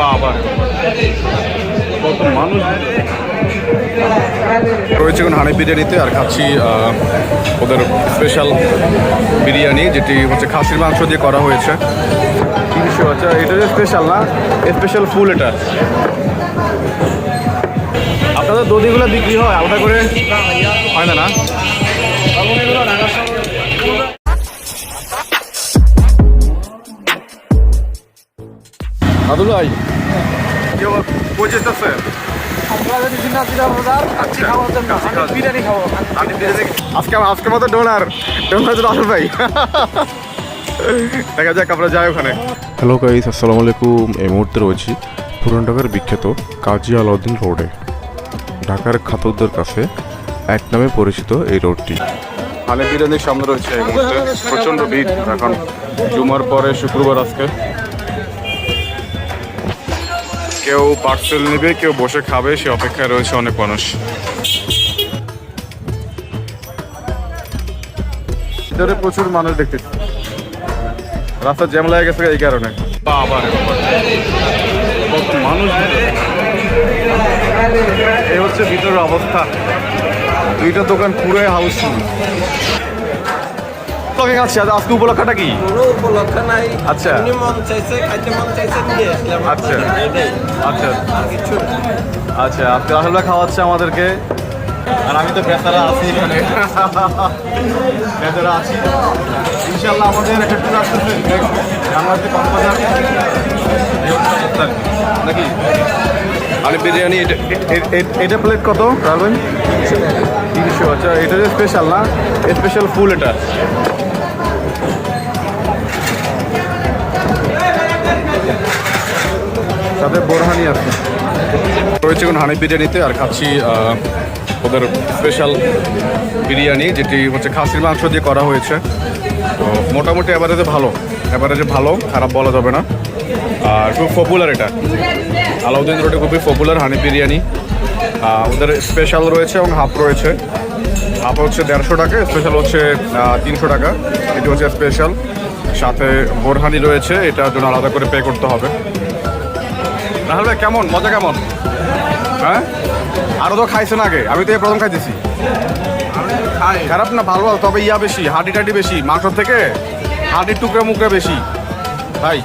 বাবা। রয়েছে এখন হানি বিরিয়ানিতে আর খাচ্ছি ওদের স্পেশাল বিরিয়ানি, যেটি হচ্ছে খাসির মাংস দিয়ে করা হয়েছে। তিনশো আচ্ছা এটা যে স্পেশাল না স্পেশাল ফুল এটা। আপনাদের দধিগুলো বিক্রি হয়, আলাদা করে? হয় না না? আদুল ভাই কই যেতেছে বিরিয়ানি খাব আমি বিরিয়ানি- আজকে আজকে মতো ডোনার ডোনার তো ভাই। দেখা যাক আমরা যাই ওখানে। হ্যালো গাইস আসসালামু আলাইকুম। এই মুহূর্তে রয়েছি পুরান ঢাকার বিখ্যাত কাজী আলাউদ্দিন রোডে। ঢাকার খাতকদের কাছে এক নামে পরিচিত এই রোডটি। হালে বিরিয়ানির সামনে রয়েছে এই মুহূর্তে। প্রচণ্ড ভিড় এখন। জুমার পরে শুক্রবার আজকে। কেউ পার্সেল নেবে কেউ বসে খাবে সে অপেক্ষায় রয়েছে অনেক মানুষ। ভিতরে প্রচুর মানুষ দেখতে রাস্তা জ্যাম লাগে গেছে এই কারণে। বাবা রে মানুষ। এই হচ্ছে ভিতরের অবস্থা। দুইটা দোকান পুরোই হাউসফুল তোকে খাচ্ছি আজকে উপলক্ষটা কি? কোনো উপলক্ষ নাই। আচ্ছা। এমনি মন চাইছে খাইতে মন চাইছে নিয়ে আসলাম আচ্ছা। আচ্ছা। কিছু আচ্ছা আজকে রাহুল ভাই খাওয়াচ্ছে আমাদেরকে। আর আমি তো বেতারা আছি এখানে। বেতারা আছি। ইনশাল্লাহ আমাদের একটা ট্যুর আসতেছে। বাংলাদেশে কক্সবাজার। অবস্থা আর বিরিয়ানি এটা প্লেট কত ভাই তিনশো আচ্ছা এটা যে স্পেশাল না? স্পেশাল ফুল এটা। সাথে বোরহানি আছে। রয়েছে এখন হানি বিরিয়ানিতে আর খাচ্ছি ওদের স্পেশাল বিরিয়ানি যেটি হচ্ছে খাসির মাংস দিয়ে করা হয়েছে। তো মোটামুটি এভারেজে ভালো। এভারেজে ভালো খারাপ বলা যাবে না। আর খুব পপুলার এটা। আলাউদ্দিন রোডে খুবই পপুলার হানি বিরিয়ানি। ওদের স্পেশাল রয়েছে এবং হাফ রয়েছে। হাফ হচ্ছে দেড়শো টাকা স্পেশাল হচ্ছে তিনশো টাকা। এটি হচ্ছে স্পেশাল সাথে বোরহানি রয়েছে এটার জন্য আলাদা করে পে করতে হবে। ভাই, কেমন? মজা কেমন? হ্যাঁ? আরও তো খাইছেন আগে, আমি তো এই প্রথম খাইতেছি। খারাপ না, ভালো, তবে ইয়া বেশি হাডি টাডি বেশি মাংস থেকে হাডির টুকরা মুকরা বেশি। ভাই,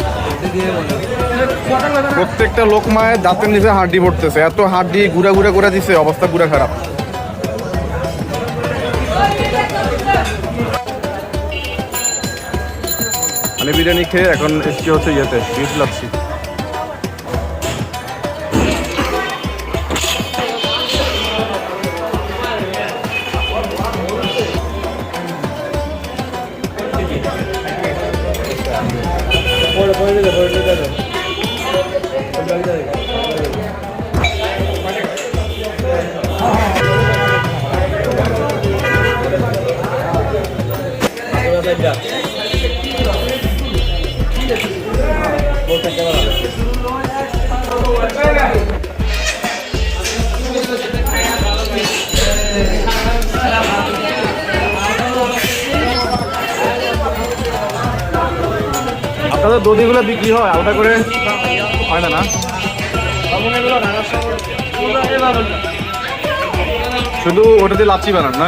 প্রত্যেকটা লোক লোকমায় দাঁতের নিচে হাড্ডি ভরতেছে এত হাড্ডি ঘুরা ঘুরা করে দিছে, অবস্থা ঘুরা খারাপ। মানে বিরিয়ানি খেয়ে এখন এসছি হচ্ছে ইয়েতে, বিষ লাগছি। আপনাদের দধিগুলো বিক্রি হয় আলাদা করে? হয় না না? শুধু ওটা দিয়ে লাচ্ছি বানান না?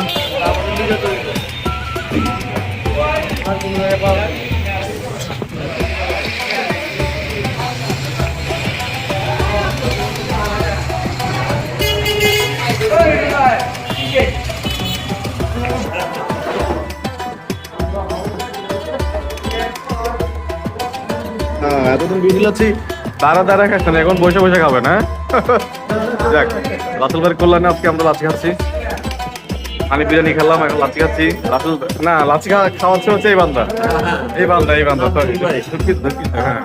হ্যাঁ এতদিন বিড়ি লাচ্ছি দাঁড়া দাঁড়া না এখন বসে বসে খাবেন হ্যাঁ যাক রাসেল ভাইয়ের কল্যাণে আজকে আমরা লাচি খাচ্ছি। আমি বিরিয়ানি খেলাম এখন লাচি খাচ্ছি। রাসেল না লাচি খাওয়া খাওয়াচ্ছে হচ্ছে এই বান্দা। এই বান্দা এই বান্দা দুঃখিত, হ্যাঁ।